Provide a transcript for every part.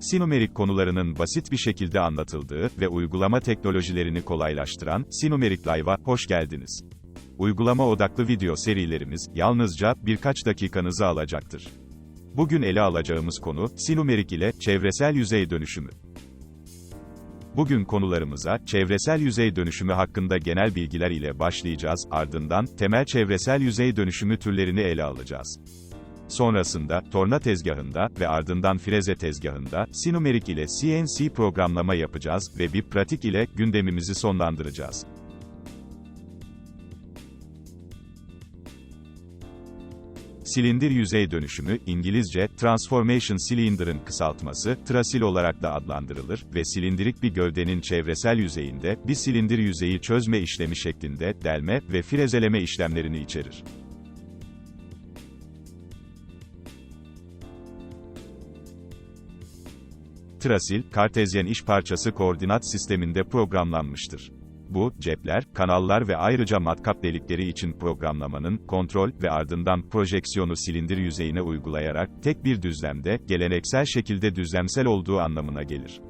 Sinumerik konularının basit bir şekilde anlatıldığı ve uygulama teknolojilerini kolaylaştıran Sinumerik Live'a hoş geldiniz. Uygulama odaklı video serilerimiz yalnızca birkaç dakikanızı alacaktır. Bugün ele alacağımız konu Sinumerik ile çevresel yüzey dönüşümü. Bugün konularımıza çevresel yüzey dönüşümü hakkında genel bilgiler ile başlayacağız, ardından temel çevresel yüzey dönüşümü türlerini ele alacağız. Sonrasında, torna tezgahında ve ardından freze tezgahında, sinumerik ile CNC programlama yapacağız ve bir pratik ile gündemimizi sonlandıracağız. Silindir yüzey dönüşümü, İngilizce, Transformation Cylinder'ın kısaltması, trasil olarak da adlandırılır ve silindirik bir gövdenin çevresel yüzeyinde, bir silindir yüzeyi çözme işlemi şeklinde, delme ve frezeleme işlemlerini içerir. Trasil, Kartezyen iş parçası koordinat sisteminde programlanmıştır. Bu, cepler, kanallar ve ayrıca matkap delikleri için programlamanın, kontrol ve ardından projeksiyonu silindir yüzeyine uygulayarak, tek bir düzlemde, geleneksel şekilde düzlemsel olduğu anlamına gelir.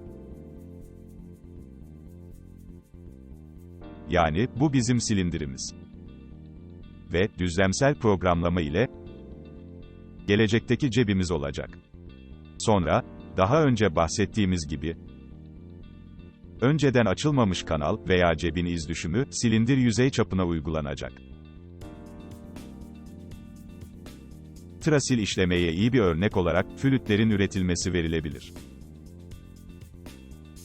Yani, bu bizim silindirimiz. Ve, düzlemsel programlama ile, gelecekteki cebimiz olacak. Sonra, daha önce bahsettiğimiz gibi, önceden açılmamış kanal veya cebin iz düşümü, silindir yüzey çapına uygulanacak. Trasil işlemeye iyi bir örnek olarak, flütlerin üretilmesi verilebilir.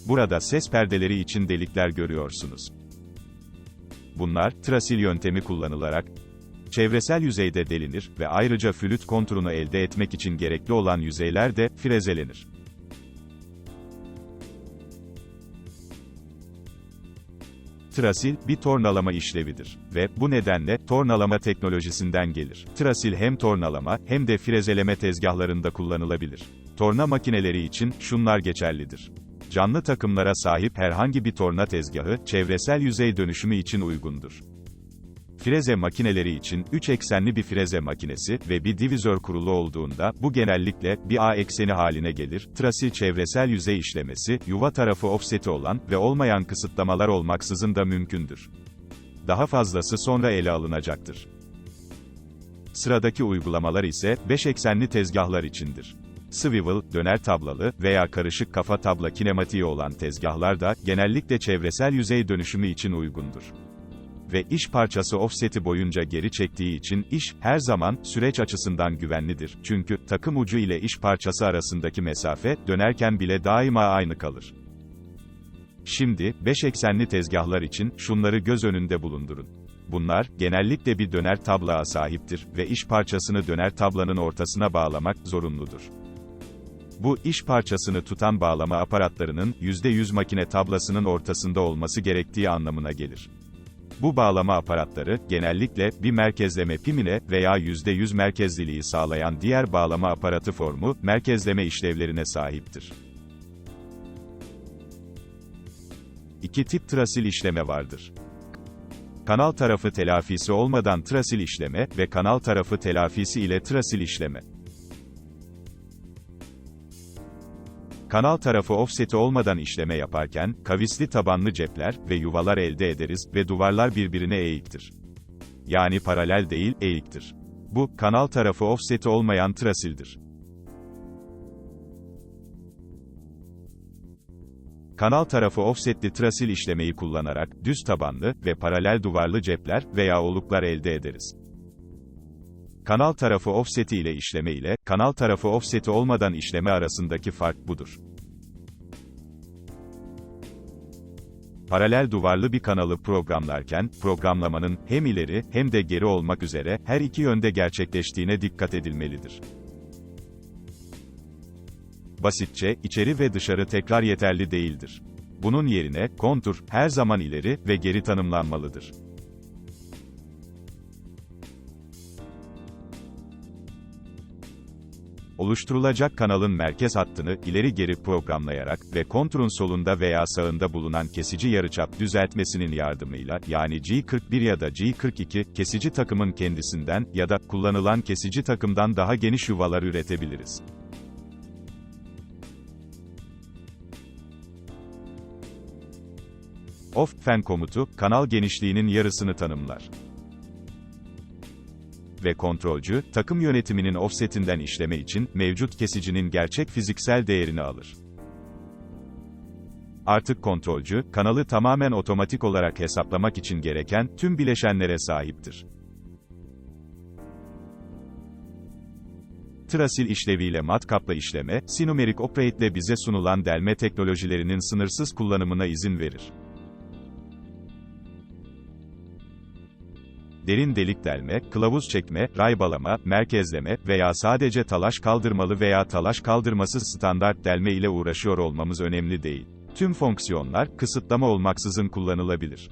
Burada ses perdeleri için delikler görüyorsunuz. Bunlar, trasil yöntemi kullanılarak, çevresel yüzeyde delinir ve ayrıca flüt konturunu elde etmek için gerekli olan yüzeyler de, frezelenir. Trasil, bir tornalama işlevidir ve bu nedenle tornalama teknolojisinden gelir. Trasil hem tornalama hem de frezeleme tezgahlarında kullanılabilir. Torna makineleri için şunlar geçerlidir. Canlı takımlara sahip herhangi bir torna tezgahı çevresel yüzey dönüşümü için uygundur. Freze makineleri için 3 eksenli bir freze makinesi ve bir divizör kurulu olduğunda bu genellikle bir A ekseni haline gelir. Trasil çevresel yüzey işlemesi yuva tarafı offseti olan ve olmayan kısıtlamalar olmaksızın da mümkündür. Daha fazlası sonra ele alınacaktır. Sıradaki uygulamalar ise 5 eksenli tezgahlar içindir. Swivel, döner tablalı veya karışık kafa tabla kinematiği olan tezgahlar da genellikle çevresel yüzey dönüşümü için uygundur ve iş parçası offseti boyunca geri çektiği için iş, her zaman, süreç açısından güvenlidir. Çünkü, takım ucu ile iş parçası arasındaki mesafe, dönerken bile daima aynı kalır. Şimdi, 5 eksenli tezgahlar için, şunları göz önünde bulundurun. Bunlar, genellikle bir döner tablağa sahiptir ve iş parçasını döner tablanın ortasına bağlamak zorunludur. Bu, iş parçasını tutan bağlama aparatlarının, %100 makine tablasının ortasında olması gerektiği anlamına gelir. Bu bağlama aparatları, genellikle, bir merkezleme pimine veya %100 merkezliliği sağlayan diğer bağlama aparatı formu, merkezleme işlevlerine sahiptir. İki tip trasil işleme vardır. Kanal tarafı telafisi olmadan trasil işleme ve kanal tarafı telafisi ile trasil işleme. Kanal tarafı offseti olmadan işleme yaparken, kavisli tabanlı cepler ve yuvalar elde ederiz ve duvarlar birbirine eğiktir. Yani paralel değil, eğiktir. Bu, kanal tarafı offseti olmayan trasildir. Kanal tarafı offsetli trasil işlemeyi kullanarak, düz tabanlı ve paralel duvarlı cepler veya oluklar elde ederiz. Kanal tarafı offseti ile işleme ile, kanal tarafı offseti olmadan işleme arasındaki fark budur. Paralel duvarlı bir kanalı programlarken, programlamanın, hem ileri, hem de geri olmak üzere, her iki yönde gerçekleştiğine dikkat edilmelidir. Basitçe, içeri ve dışarı tekrar yeterli değildir. Bunun yerine, kontur, her zaman ileri ve geri tanımlanmalıdır. oluşturulacak kanalın merkez hattını ileri geri programlayarak ve konturun solunda veya sağında bulunan kesici yarıçap düzeltmesinin yardımıyla yani G41 ya da G42 kesici takımın kendisinden ya da kullanılan kesici takımdan daha geniş yuvalar üretebiliriz. Off-fen komutu kanal genişliğinin yarısını tanımlar. Ve kontrolcü, takım yönetiminin offsetinden işleme için, mevcut kesicinin gerçek fiziksel değerini alır. Artık kontrolcü, kanalı tamamen otomatik olarak hesaplamak için gereken, tüm bileşenlere sahiptir. Trasil işleviyle matkapla işleme, Sinumerik Operate ile bize sunulan delme teknolojilerinin sınırsız kullanımına izin verir. Derin delik delme, kılavuz çekme, raybalama, merkezleme veya sadece talaş kaldırmalı veya talaş kaldırmasız standart delme ile uğraşıyor olmamız önemli değil. Tüm fonksiyonlar, kısıtlama olmaksızın kullanılabilir.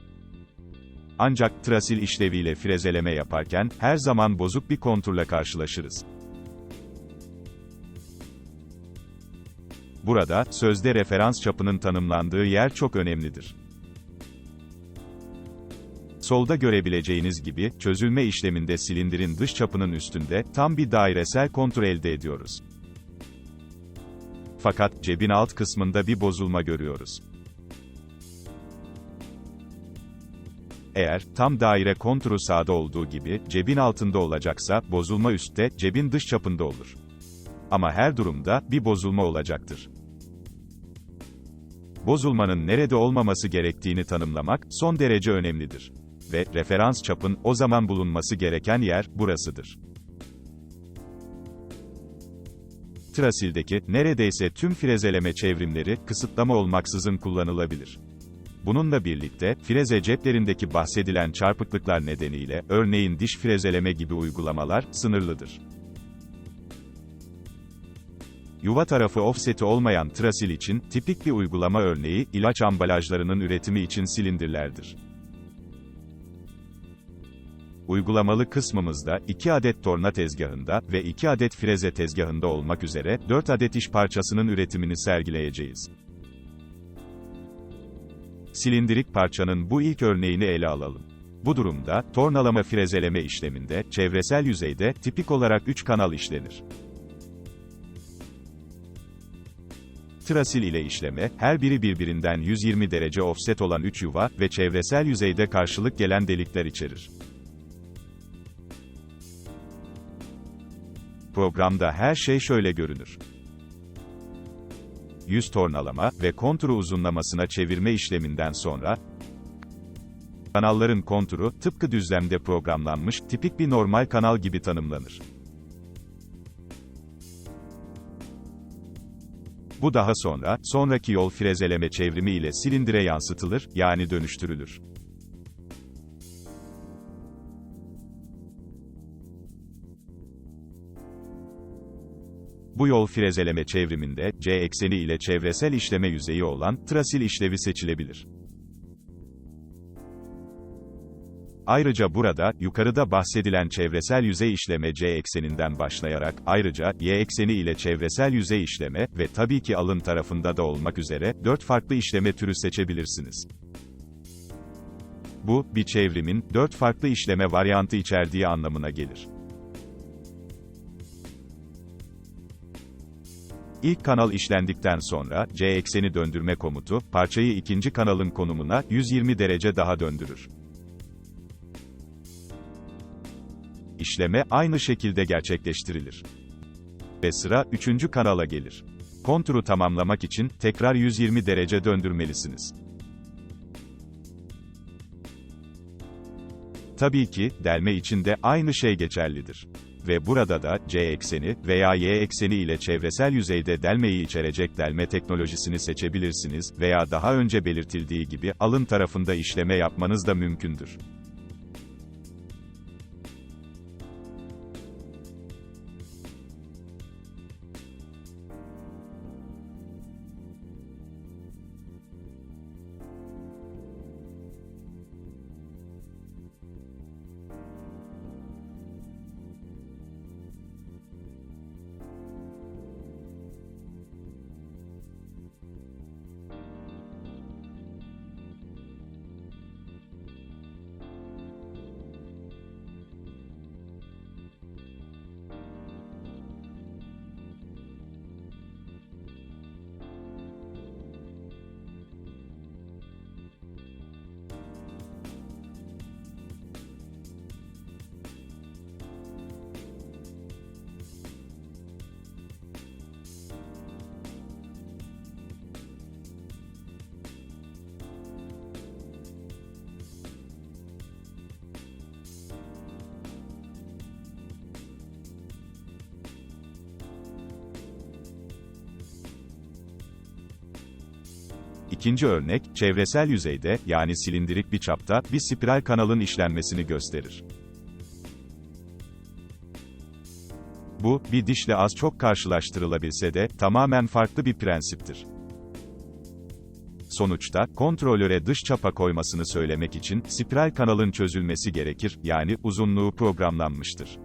Ancak, trasil işleviyle frezeleme yaparken, her zaman bozuk bir konturla karşılaşırız. Burada, sözde referans çapının tanımlandığı yer çok önemlidir. Solda görebileceğiniz gibi, çözülme işleminde silindirin dış çapının üstünde, tam bir dairesel kontur elde ediyoruz. Fakat, cebin alt kısmında bir bozulma görüyoruz. Eğer, tam daire konturu sağda olduğu gibi, cebin altında olacaksa, bozulma üstte, cebin dış çapında olur. Ama her durumda, bir bozulma olacaktır. Bozulmanın nerede olmaması gerektiğini tanımlamak, son derece önemlidir. Ve, referans çapın, o zaman bulunması gereken yer, burasıdır. Trasildeki, neredeyse tüm frezeleme çevrimleri, kısıtlama olmaksızın kullanılabilir. Bununla birlikte, freze ceplerindeki bahsedilen çarpıklıklar nedeniyle, örneğin diş frezeleme gibi uygulamalar, sınırlıdır. Yuva tarafı offseti olmayan trasil için, tipik bir uygulama örneği, ilaç ambalajlarının üretimi için silindirlerdir. Uygulamalı kısmımızda, 2 adet torna tezgahında ve 2 adet freze tezgahında olmak üzere, 4 adet iş parçasının üretimini sergileyeceğiz. Silindirik parçanın bu ilk örneğini ele alalım. Bu durumda, tornalama frezeleme işleminde, çevresel yüzeyde, tipik olarak 3 kanal işlenir. Trasil ile işleme, her biri birbirinden 120 derece offset olan 3 yuva ve çevresel yüzeyde karşılık gelen delikler içerir. Programda her şey şöyle görünür. Yüz tornalama ve konturu uzunlamasına çevirme işleminden sonra, kanalların konturu, tıpkı düzlemde programlanmış, tipik bir normal kanal gibi tanımlanır. Bu daha sonra, sonraki yol frezeleme çevrimi ile silindire yansıtılır, yani dönüştürülür. Bu yol frezeleme çevriminde, C ekseni ile çevresel işleme yüzeyi olan, trasil işlevi seçilebilir. Ayrıca burada, yukarıda bahsedilen çevresel yüzey işleme C ekseninden başlayarak, ayrıca, Y ekseni ile çevresel yüzey işleme ve tabii ki alın tarafında da olmak üzere, 4 farklı işleme türü seçebilirsiniz. Bu, bir çevrimin, 4 farklı işleme varyantı içerdiği anlamına gelir. İlk kanal işlendikten sonra, C ekseni döndürme komutu, parçayı ikinci kanalın konumuna, 120 derece daha döndürür. İşleme, aynı şekilde gerçekleştirilir. Ve sıra, üçüncü kanala gelir. Konturu tamamlamak için, tekrar 120 derece döndürmelisiniz. Tabii ki, delme için de aynı şey geçerlidir ve burada da, C ekseni veya Y ekseni ile çevresel yüzeyde delmeyi içerecek delme teknolojisini seçebilirsiniz veya daha önce belirtildiği gibi, alın tarafında işleme yapmanız da mümkündür. İkinci örnek, çevresel yüzeyde, yani silindirik bir çapta, bir spiral kanalın işlenmesini gösterir. Bu, bir dişle az çok karşılaştırılabilse de, tamamen farklı bir prensiptir. Sonuçta, kontrolöre dış çapa koymasını söylemek için, spiral kanalın çözülmesi gerekir, yani, uzunluğu programlanmıştır.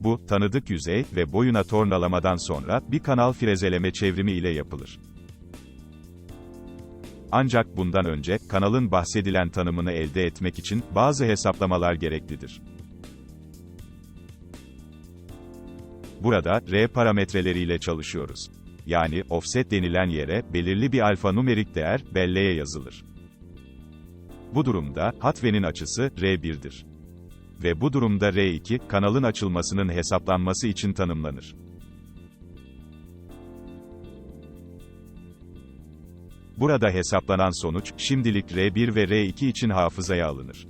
Bu, tanıdık yüzey ve boyuna tornalamadan sonra, bir kanal frezeleme çevrimi ile yapılır. Ancak bundan önce, kanalın bahsedilen tanımını elde etmek için, bazı hesaplamalar gereklidir. Burada, R parametreleriyle çalışıyoruz. Yani, offset denilen yere, belirli bir alfanumerik değer, belleğe yazılır. Bu durumda, hatvenin açısı, R1'dir. Ve bu durumda R2, kanalın açılmasının hesaplanması için tanımlanır. Burada hesaplanan sonuç, şimdilik R1 ve R2 için hafızaya alınır.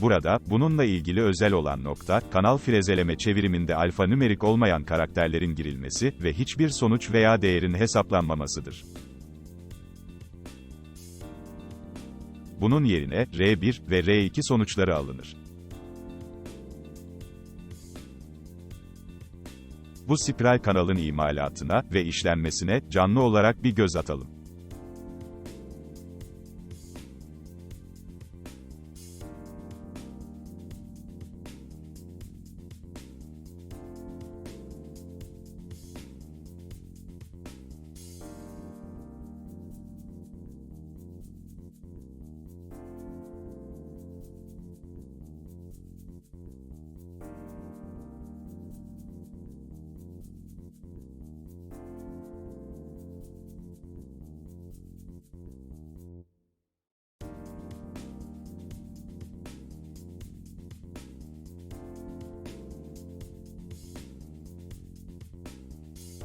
Burada, bununla ilgili özel olan nokta, kanal frezeleme çeviriminde alfanümerik olmayan karakterlerin girilmesi ve hiçbir sonuç veya değerin hesaplanmamasıdır. Bunun yerine, R1 ve R2 sonuçları alınır. Bu spiral kanalın imalatına ve işlenmesine, canlı olarak bir göz atalım.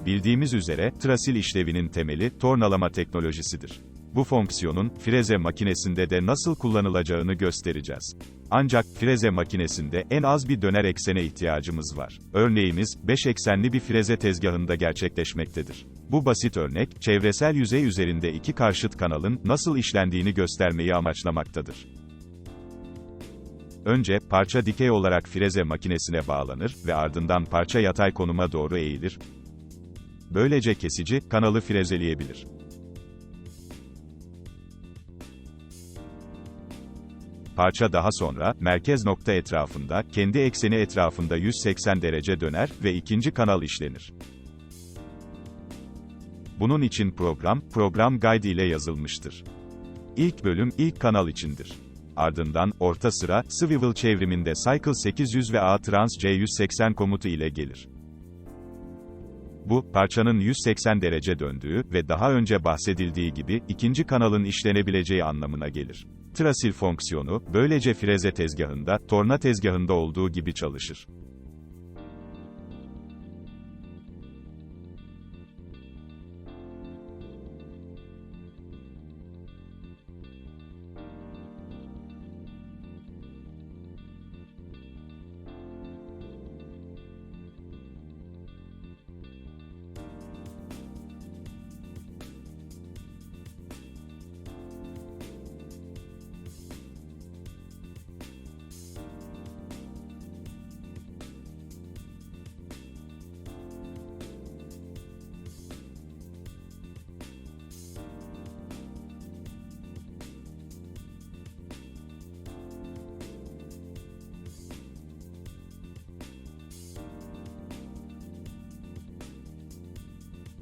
Bildiğimiz üzere, trasil işlevinin temeli, tornalama teknolojisidir. Bu fonksiyonun, freze makinesinde de nasıl kullanılacağını göstereceğiz. Ancak, freze makinesinde en az bir döner eksene ihtiyacımız var. Örneğimiz, 5 eksenli bir freze tezgahında gerçekleşmektedir. Bu basit örnek, çevresel yüzey üzerinde iki karşıt kanalın, nasıl işlendiğini göstermeyi amaçlamaktadır. Önce, parça dikey olarak freze makinesine bağlanır ve ardından parça yatay konuma doğru eğilir. Böylece kesici, kanalı frezeleyebilir. Parça daha sonra, merkez nokta etrafında, kendi ekseni etrafında 180 derece döner ve ikinci kanal işlenir. Bunun için program, program guide ile yazılmıştır. İlk bölüm, ilk kanal içindir. Ardından, orta sıra, swivel çevriminde Cycle 800 ve A Trans C180 komutu ile gelir. Bu, parçanın 180 derece döndüğü ve daha önce bahsedildiği gibi, ikinci kanalın işlenebileceği anlamına gelir. Trasil fonksiyonu, böylece freze tezgahında, torna tezgahında olduğu gibi çalışır.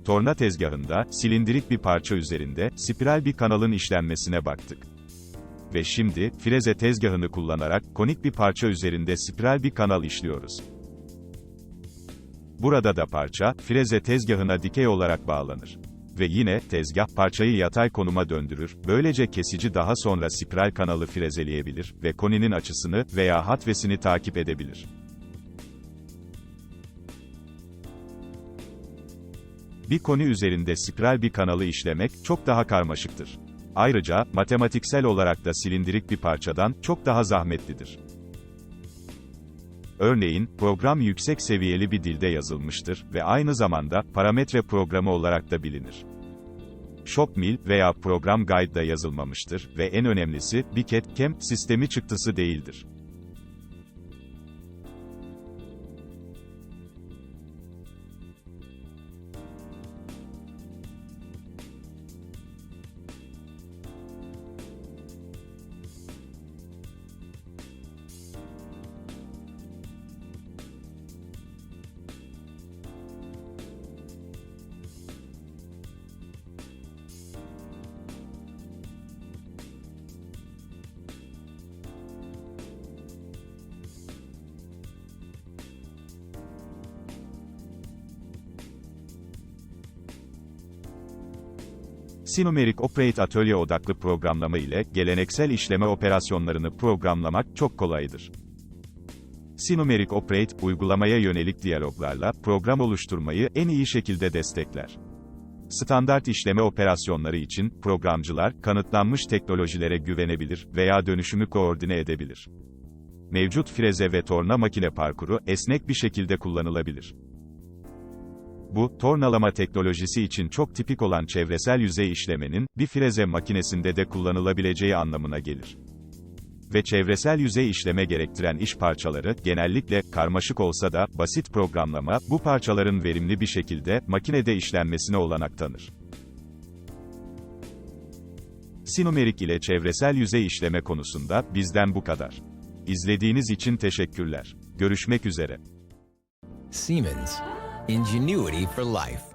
Torna tezgahında, silindirik bir parça üzerinde, spiral bir kanalın işlenmesine baktık. Ve şimdi, freze tezgahını kullanarak, konik bir parça üzerinde spiral bir kanal işliyoruz. Burada da parça, freze tezgahına dikey olarak bağlanır. Ve yine, tezgah parçayı yatay konuma döndürür, böylece kesici daha sonra spiral kanalı frezeleyebilir ve koninin açısını veya hatvesini takip edebilir. Bir koni üzerinde spiral bir kanalı işlemek, çok daha karmaşıktır. Ayrıca, matematiksel olarak da silindirik bir parçadan, çok daha zahmetlidir. Örneğin, program yüksek seviyeli bir dilde yazılmıştır ve aynı zamanda parametre programı olarak da bilinir. Shopmill veya Program Guide'da yazılmamıştır ve en önemlisi, bir CAD-CAM sistemi çıktısı değildir. Sinumerik Operate atölye odaklı programlama ile geleneksel işleme operasyonlarını programlamak çok kolaydır. Sinumerik Operate, uygulamaya yönelik diyaloglarla program oluşturmayı en iyi şekilde destekler. Standart işleme operasyonları için programcılar kanıtlanmış teknolojilere güvenebilir veya dönüşümü koordine edebilir. Mevcut freze ve torna makine parkuru esnek bir şekilde kullanılabilir. Bu, tornalama teknolojisi için çok tipik olan çevresel yüzey işlemenin, bir freze makinesinde de kullanılabileceği anlamına gelir. Ve çevresel yüzey işleme gerektiren iş parçaları, genellikle, karmaşık olsa da, basit programlama, bu parçaların verimli bir şekilde, makinede işlenmesine olanak tanır. Sinumerik ile çevresel yüzey işleme konusunda, bizden bu kadar. İzlediğiniz için teşekkürler. Görüşmek üzere. Siemens. Ingenuity for life.